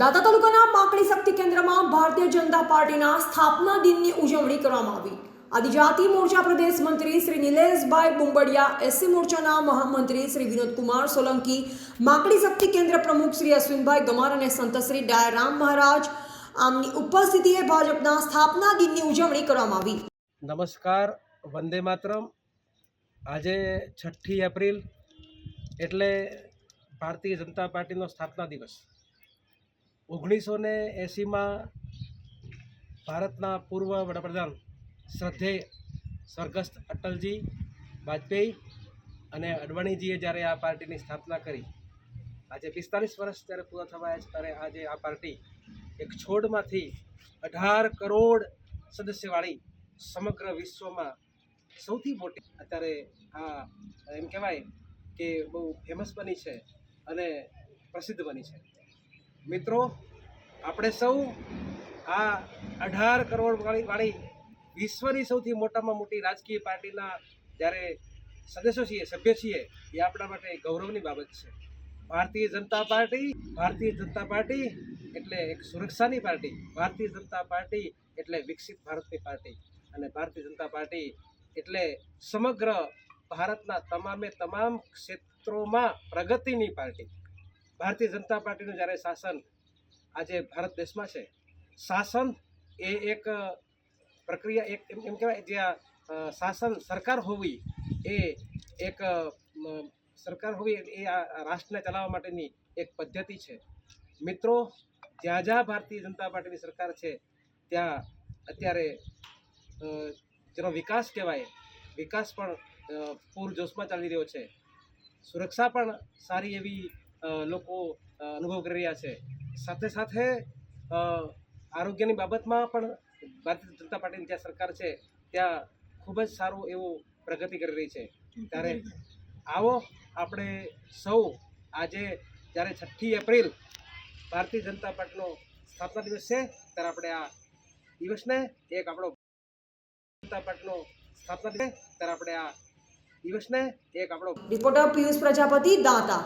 દાતા તાલુકાના માકડી શક્તિ કેન્દ્રમાં ભારતીય જનતા પાર્ટીના સ્થાપના દિનની ઉજવણી કરવામાં આવી. આદિજાતિ મોરચા પ્રદેશ મંત્રી શ્રી નિલેશભાઈ બુંબડિયા, એસસી મોરચાના મહામંત્રી શ્રી વિનોદકુમાર સોલંકી માકડી શક્તિ કેન્દ્ર પ્રમુખ શ્રી અશ્વિનભાઈ ગમાર અને સંત શ્રી ડાયરામ મહારાજ આમની ઉપસ્થિતિએ ભાજપના સ્થાપના દિનની ઉજવણી કરવામાં આવી. નમસ્કાર, વંદે માતરમ. આજે છઠ્ઠી એપ્રિલ એટલે ભારતીય જનતા પાર્ટીનો સ્થાપના દિવસ. ઓગણીસો ને એંસીમાં ભારતના પૂર્વ વડાપ્રધાન શ્રદ્ધેય સ્વર્ગસ્થ અટલજી વાજપેયી અને અડવાણીજીએ જ્યારે આ પાર્ટીની સ્થાપના કરી, આજે પિસ્તાલીસ વર્ષ ત્યારે પૂરા થવાયા છે ત્યારે આજે આ પાર્ટી એક છોડમાંથી અઢાર કરોડ સદસ્યવાળી સમગ્ર વિશ્વમાં સૌથી મોટી, અત્યારે આ એમ કહેવાય કે બહુ ફેમસ બની છે અને પ્રસિદ્ધ બની છે. મિત્રો, આપણે સૌ આ અઢાર કરોડ વાળી વિશ્વની સૌથી મોટામાં મોટી રાજકીય પાર્ટીના જ્યારે સદસ્યો છીએ, સભ્ય છીએ, એ આપણા માટે ગૌરવની બાબત છે. ભારતીય જનતા પાર્ટી, ભારતીય જનતા પાર્ટી એટલે એક સુરક્ષાની પાર્ટી, ભારતીય જનતા પાર્ટી એટલે વિકસિત ભારતની પાર્ટી અને ભારતીય જનતા પાર્ટી એટલે સમગ્ર ભારતના તમામે તમામ ક્ષેત્રોમાં પ્રગતિની પાર્ટી. ભારતીય જનતા પાર્ટીનું જ્યારે શાસન આજે ભારત દેશમાં છે, શાસન એ એક પ્રક્રિયા એક, એમ કહેવાય જે આ શાસન સરકાર હોવી એ એક સરકાર હોવી એ આ રાષ્ટ્રને ચલાવવા માટેની એક પદ્ધતિ છે. મિત્રો, જ્યાં જ્યાં ભારતીય જનતા પાર્ટીની સરકાર છે, ત્યાં અત્યારે જેનો વિકાસ કહેવાય, વિકાસ પણ પૂરજોશમાં ચાલી રહ્યો છે. સુરક્ષા પણ સારી એવી લોકો અનુભવ કરી રહ્યા છે. સાથે સાથે આરોગ્યની બાબતમાં પણ ભારતીય જનતા પાર્ટીની જ્યાં સરકાર છે, ત્યાં ખૂબ જ સારું એવું પ્રગતિ કરી રહી છે. ત્યારે આવો આપણે સૌ આજે જ્યારે છઠ્ઠી એપ્રિલ ભારતીય જનતા પાર્ટીનો સ્થાપના દિવસ છે, ત્યારે આપણે આ દિવસને એક આપણો જનતા પાર્ટીનો સ્થાપના દિવસ ત્યારે આપણે આ દિવસને એક આપણો રિપોર્ટર પિયુષ પ્રજાપતિ દાતા